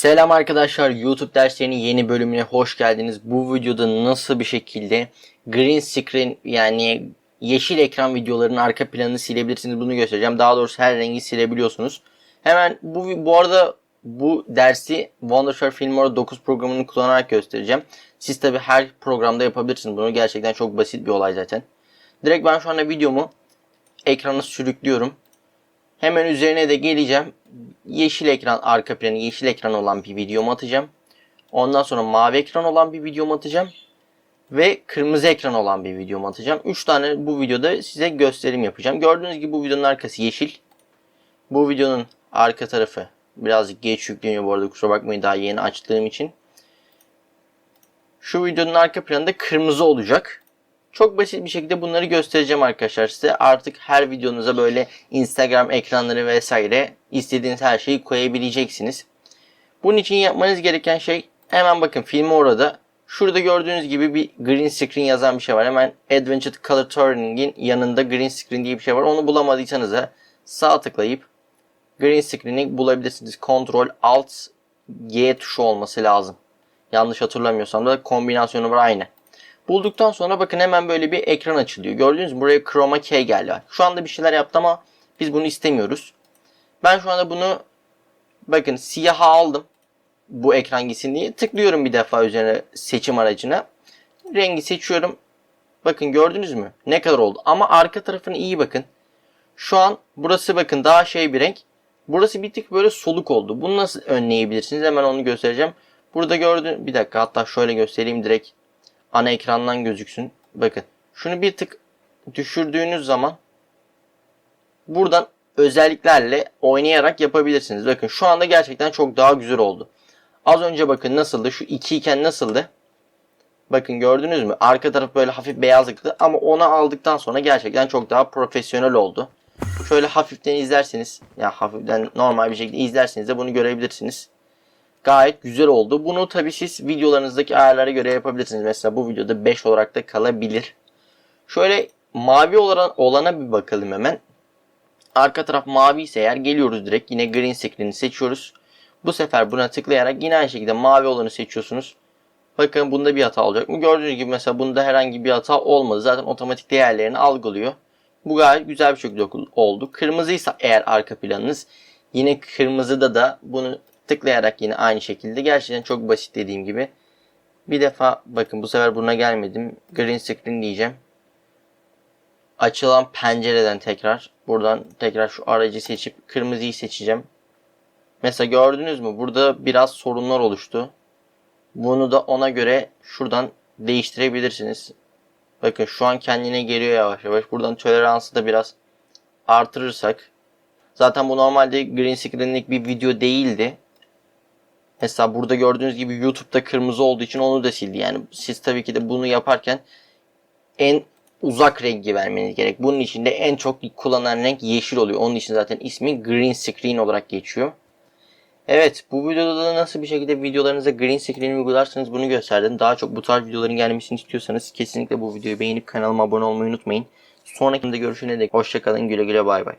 Selam arkadaşlar YouTube derslerinin yeni bölümüne hoş geldiniz. Bu videoda nasıl bir şekilde green screen yani yeşil ekran videolarının arka planını silebilirsiniz bunu göstereceğim. Daha doğrusu her rengi silebiliyorsunuz. Hemen bu bu arada bu dersi Wondershare Filmora 9 programını kullanarak göstereceğim. Siz tabi her programda yapabilirsiniz bunu. Gerçekten çok basit bir olay zaten. Direkt ben şu anda videomu ekrana sürüklüyorum. Hemen üzerine de geleceğim. Yeşil ekran arka planı yeşil ekran olan bir videomu atacağım. Ondan sonra mavi ekran olan bir videomu atacağım. Ve kırmızı ekran olan bir videomu atacağım. 3 tane bu videoda size gösterim yapacağım. Gördüğünüz gibi bu videonun arkası yeşil. Bu videonun arka tarafı birazcık geç yükleniyor bu arada kusura bakmayın daha yeni açtığım için. Şu videonun arka planı da kırmızı olacak. Çok basit bir şekilde bunları göstereceğim arkadaşlar size. Artık her videonuza böyle Instagram ekranları vesaire istediğiniz her şeyi koyabileceksiniz. Bunun için yapmanız gereken şey hemen bakın filmi orada. Şurada gördüğünüz gibi bir green screen yazan bir şey var. Hemen Advanced Color Turning'in yanında green screen diye bir şey var. Onu bulamadıysanız da sağ tıklayıp green screen'i bulabilirsiniz. Ctrl Alt G tuşu olması lazım. Yanlış hatırlamıyorsam da kombinasyonu var aynı. Bulduktan sonra bakın hemen böyle bir ekran açılıyor. Gördünüz mü? Buraya chroma key geldi. Şu anda bir şeyler yaptı ama biz bunu istemiyoruz. Ben şu anda bunu bakın siyaha aldım. Bu ekran gitsin diye. Tıklıyorum bir defa üzerine seçim aracına. Rengi seçiyorum. Bakın gördünüz mü? Ne kadar oldu. Ama arka tarafını iyi bakın. Şu an burası bakın daha şey bir renk. Burası bir tık böyle soluk oldu. Bunu nasıl önleyebilirsiniz? Hemen onu göstereceğim. Burada gördüğün bir dakika hatta şöyle göstereyim direkt ana ekrandan gözüksün. Bakın şunu bir tık düşürdüğünüz zaman buradan özelliklerle oynayarak yapabilirsiniz. Bakın şu anda gerçekten çok daha güzel oldu. Az önce bakın nasıldı? Şu 2 iken nasıldı? Bakın gördünüz mü? Arka taraf böyle hafif beyazlıktı ama onu aldıktan sonra gerçekten çok daha profesyonel oldu. Şöyle hafiften izlerseniz ya hafiften normal bir şekilde izlerseniz de bunu görebilirsiniz gayet güzel oldu. Bunu tabii siz videolarınızdaki ayarlara göre yapabilirsiniz. Mesela bu videoda 5 olarak da kalabilir. Şöyle mavi olan, olana bir bakalım hemen. Arka taraf mavi ise eğer geliyoruz direkt yine green screen'i seçiyoruz. Bu sefer buna tıklayarak yine aynı şekilde mavi olanı seçiyorsunuz. Bakın bunda bir hata olacak mı? Gördüğünüz gibi mesela bunda herhangi bir hata olmadı. Zaten otomatik değerlerini algılıyor. Bu gayet güzel bir şekilde oldu. Kırmızıysa eğer arka planınız yine kırmızıda da bunu tıklayarak yine aynı şekilde. Gerçekten çok basit dediğim gibi. Bir defa bakın bu sefer buna gelmedim. Green screen diyeceğim. Açılan pencereden tekrar buradan tekrar şu aracı seçip kırmızıyı seçeceğim. Mesela gördünüz mü? Burada biraz sorunlar oluştu. Bunu da ona göre şuradan değiştirebilirsiniz. Bakın şu an kendine geliyor yavaş yavaş. Buradan toleransı da biraz artırırsak. Zaten bu normalde green screen'lik bir video değildi. Mesela burada gördüğünüz gibi YouTube'da kırmızı olduğu için onu da sildi. Yani siz tabii ki de bunu yaparken en uzak rengi vermeniz gerek. Bunun için de en çok kullanılan renk yeşil oluyor. Onun için zaten ismi green screen olarak geçiyor. Evet bu videoda da nasıl bir şekilde videolarınıza green screen uygularsanız bunu gösterdim. Daha çok bu tarz videoların gelmesini istiyorsanız kesinlikle bu videoyu beğenip kanalıma abone olmayı unutmayın. Sonraki videoda görüşene dek hoşçakalın güle güle bay bay.